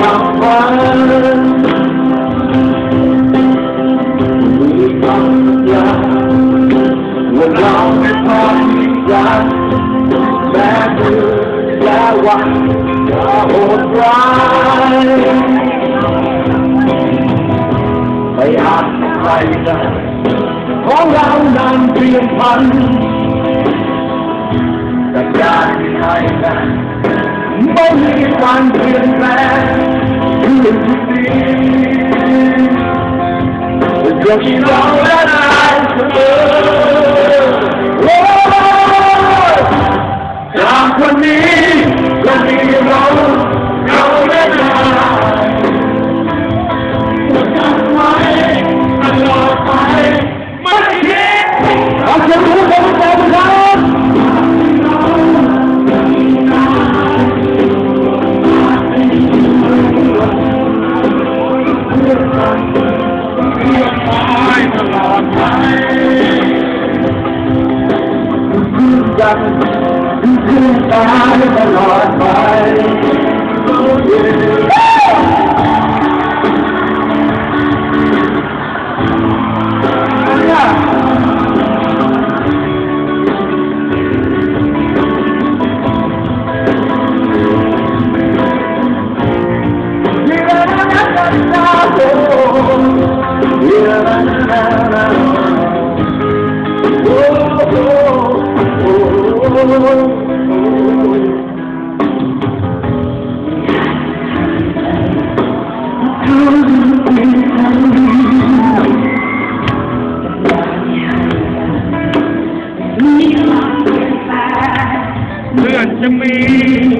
ความฝันมีคำสัญญาว่าเราไม่พอที่จะแม้มือและวันจะโหดร้ายไม่อาจใครได้ของเรานั้นเพียงพันกับการที่ให้กันไม่มีวันเปลี่ยน Come for me, let me forgotten until I the Lord by. to me.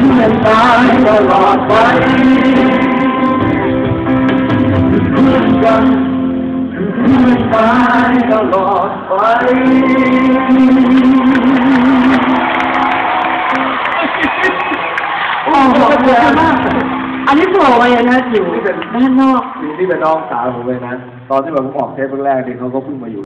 ที่เราจะมีนายรวมทางไม่มีไว้วันเพื่อตายตลอดไปเพื่อนกันเพื่อนตายตลอดไปโอ้โหเยอะมากอันนี้โผล่มาอย่างนั้นอยู่ด้านนอกนี่เป็นน้องสาวผมเลยนะ ตอนที่แบบผมออกเทปแรกๆนี่เขาก็เพิ่งมาอยู่